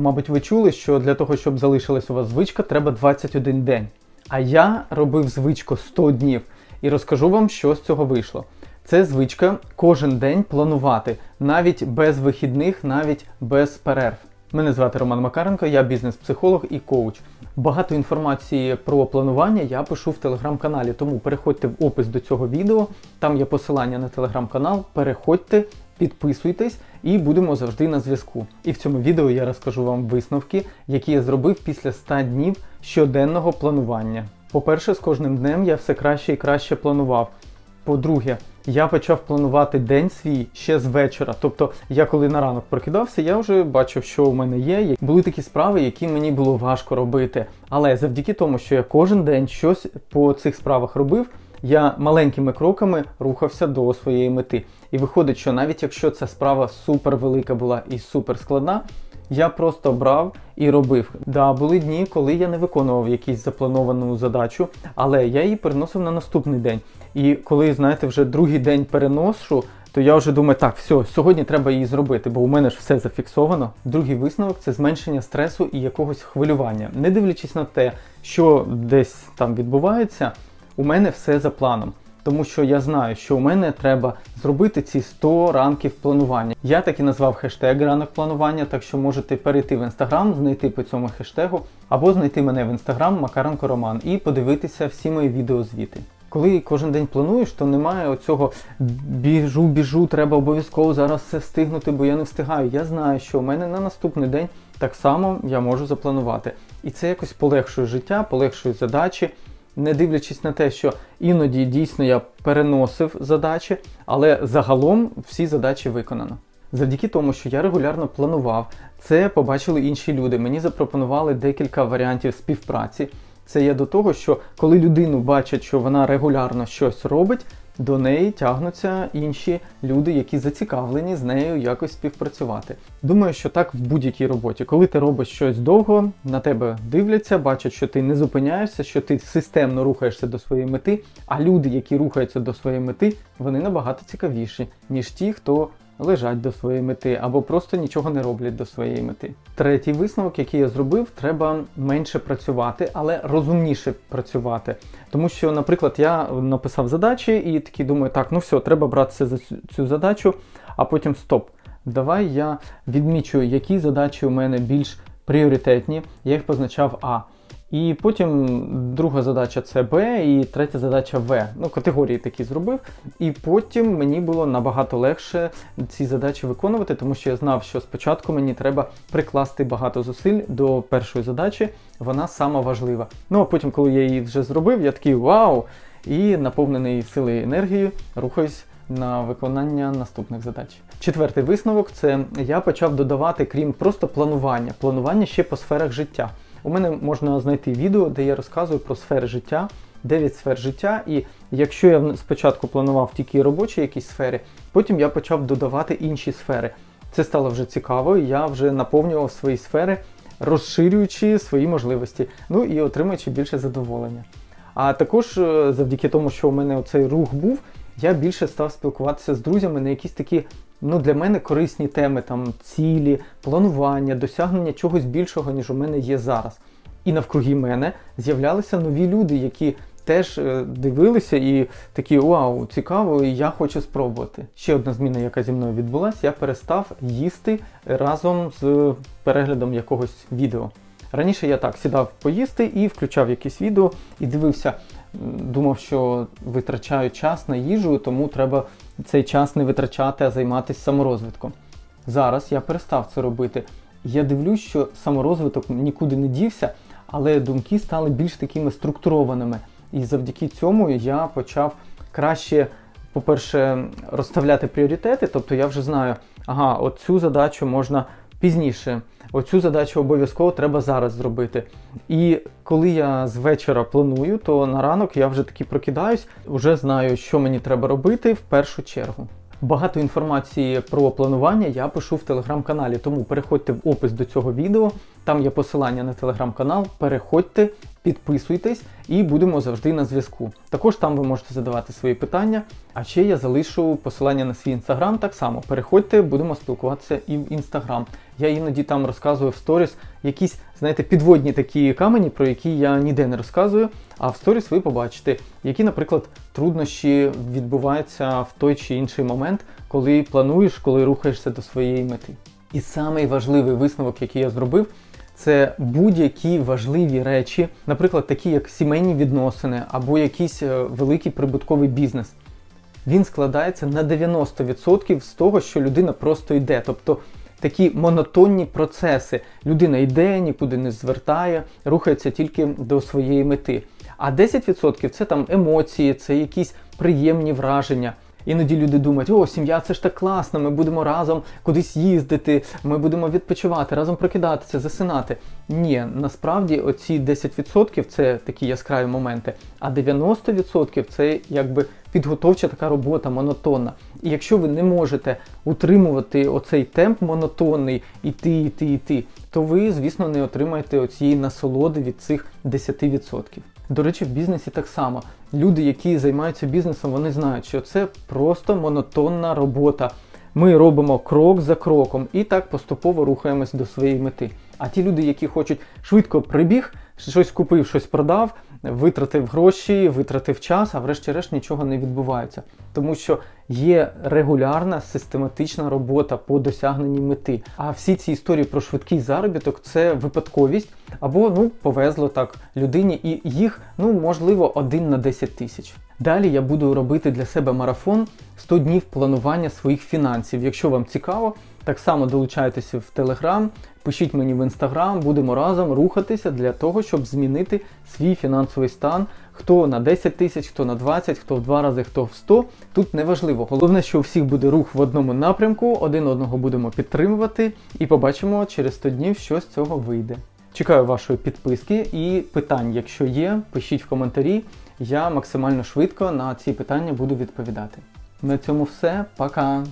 Мабуть, ви чули, що для того, щоб залишилась у вас звичка, треба 21 день. А я робив звичку 100 днів і розкажу вам, що з цього вийшло. Це звичка кожен день планувати, навіть без вихідних, навіть без перерв. Мене звати Роман Макаренко, я бізнес-психолог і коуч. Багато інформації про планування я пишу в телеграм-каналі, тому переходьте в опис до цього відео. Там є посилання на телеграм-канал. Переходьте, підписуйтесь і будемо завжди на зв'язку. І в цьому відео я розкажу вам висновки, які я зробив після 100 днів щоденного планування. По-перше, з кожним днем я все краще і краще планував. По-друге, я почав планувати день свій ще з вечора. Тобто, я коли на ранок прокидався, я вже бачив, що у мене є. Були такі справи, які мені було важко робити. Але завдяки тому, що я кожен день щось по цих справах робив, я маленькими кроками рухався до своєї мети. І виходить, що навіть якщо ця справа супер велика була і супер складна, я просто брав і робив. Да, були дні, коли я не виконував якусь заплановану задачу, але я її переносив на наступний день. І коли, знаєте, вже другий день переношу, то я вже думаю, так, все, сьогодні треба її зробити, бо у мене ж все зафіксовано. Другий висновок це зменшення стресу і якогось хвилювання. Не дивлячись на те, що десь там відбувається, у мене все за планом. Тому що я знаю, що у мене треба зробити ці 100 ранків планування. Я так і назвав хештег ранок планування, так що можете перейти в інстаграм, знайти по цьому хештегу, або знайти мене в інстаграм Макаренко Роман і подивитися всі мої відеозвіти. Коли кожен день плануєш, то немає оцього біжу, біжу, треба обов'язково зараз все встигнути, бо я не встигаю. Я знаю, що у мене на наступний день так само я можу запланувати. І це якось полегшує життя, полегшує задачі не дивлячись на те, що іноді дійсно я переносив задачі, але загалом всі задачі виконано. Завдяки тому, що я регулярно планував, це побачили інші люди. Мені запропонували декілька варіантів співпраці. Це є до того, що коли людину бачать, що вона регулярно щось робить, до неї тягнуться інші люди, які зацікавлені з нею якось співпрацювати. Думаю, що так в будь-якій роботі, коли ти робиш щось довго, на тебе дивляться, бачать, що ти не зупиняєшся, що ти системно рухаєшся до своєї мети. А люди, які рухаються до своєї мети, вони набагато цікавіші, ніж ті, хто лежать до своєї мети або просто нічого не роблять до своєї мети. Третій висновок, який я зробив, треба менше працювати, але розумніше працювати. Тому що, наприклад, я написав задачі і такий думаю, так, ну все, треба братися за цю задачу, а потім стоп. Давай я відмічу, які задачі у мене більш пріоритетні. Я їх позначав А. І потім друга задача це Б, і третя задача В. Ну, категорії такі зробив. І потім мені було набагато легше ці задачі виконувати, тому що я знав, що спочатку мені треба прикласти багато зусиль до першої задачі, вона сама важлива. Ну а потім, коли я її вже зробив, я такий вау! І наповнений силою і енергією рухаюсь на виконання наступних задач. Четвертий висновок це я почав додавати, крім просто планування, планування ще по сферах життя. У мене можна знайти відео, де я розказую про сфери життя, 9 сфер життя. І якщо я спочатку планував тільки робочі якісь сфери, потім я почав додавати інші сфери. Це стало вже цікаво, і я вже наповнював свої сфери, розширюючи свої можливості, ну і отримуючи більше задоволення. А також е, завдяки тому, що у мене оцей рух був, я більше став спілкуватися з друзями на якісь такі ну, для мене корисні теми, там цілі, планування, досягнення чогось більшого, ніж у мене є зараз. І навкруги мене з'являлися нові люди, які теж е, дивилися і такі вау, цікаво, і я хочу спробувати. Ще одна зміна, яка зі мною відбулася, я перестав їсти разом з переглядом якогось відео. Раніше я так сідав поїсти і включав якесь відео і дивився, думав, що витрачаю час на їжу, тому треба цей час не витрачати, а займатися саморозвитком. Зараз я перестав це робити. Я дивлюсь, що саморозвиток нікуди не дівся, але думки стали більш такими структурованими. І завдяки цьому я почав краще, по-перше, розставляти пріоритети. Тобто я вже знаю, ага, от цю задачу можна пізніше. Оцю задачу обов'язково треба зараз зробити. І коли я з вечора планую, то на ранок я вже таки прокидаюсь, вже знаю, що мені треба робити в першу чергу. Багато інформації про планування я пишу в телеграм-каналі, тому переходьте в опис до цього відео. Там є посилання на телеграм-канал. Переходьте, підписуйтесь і будемо завжди на зв'язку. Також там ви можете задавати свої питання. А ще я залишу посилання на свій інстаграм. Так само переходьте, будемо спілкуватися і в інстаграм. Я іноді там розказую в сторіс якісь, знаєте, підводні такі камені, про які я ніде не розказую. А в сторіс ви побачите, які, наприклад, труднощі відбуваються в той чи інший момент, коли плануєш, коли рухаєшся до своєї мети. І самий важливий висновок, який я зробив, це будь-які важливі речі, наприклад, такі як сімейні відносини або якийсь е, великий прибутковий бізнес. Він складається на 90% з того, що людина просто йде. Тобто такі монотонні процеси. Людина йде, нікуди не звертає, рухається тільки до своєї мети. А 10% це там емоції, це якісь приємні враження. Іноді люди думають, о, сім'я це ж так класно, ми будемо разом кудись їздити, ми будемо відпочивати, разом прокидатися, засинати. Ні, насправді оці 10% це такі яскраві моменти, а 90% це якби підготовча така робота монотонна. І якщо ви не можете утримувати оцей темп монотонний, іти, іти, іти, то ви, звісно, не отримаєте оцієї насолоди від цих 10%. До речі, в бізнесі так само. Люди, які займаються бізнесом, вони знають, що це просто монотонна робота. Ми робимо крок за кроком і так поступово рухаємось до своєї мети. А ті люди, які хочуть швидко прибіг, щось купив, щось продав, витратив гроші, витратив час, а врешті-решт нічого не відбувається. Тому що є регулярна систематична робота по досягненні мети. А всі ці історії про швидкий заробіток це випадковість або ну повезло так людині, і їх ну можливо один на 10 тисяч. Далі я буду робити для себе марафон 100 днів планування своїх фінансів. Якщо вам цікаво, так само долучайтеся в Телеграм, пишіть мені в інстаграм, будемо разом рухатися для того, щоб змінити свій фінансовий стан. Хто на 10 тисяч, хто на 20, хто в 2 рази, хто в 100. Тут не важливо. Головне, що у всіх буде рух в одному напрямку, один одного будемо підтримувати і побачимо через 100 днів, що з цього вийде. Чекаю вашої підписки і питань, якщо є, пишіть в коментарі. Я максимально швидко на ці питання буду відповідати. На цьому все. Пока!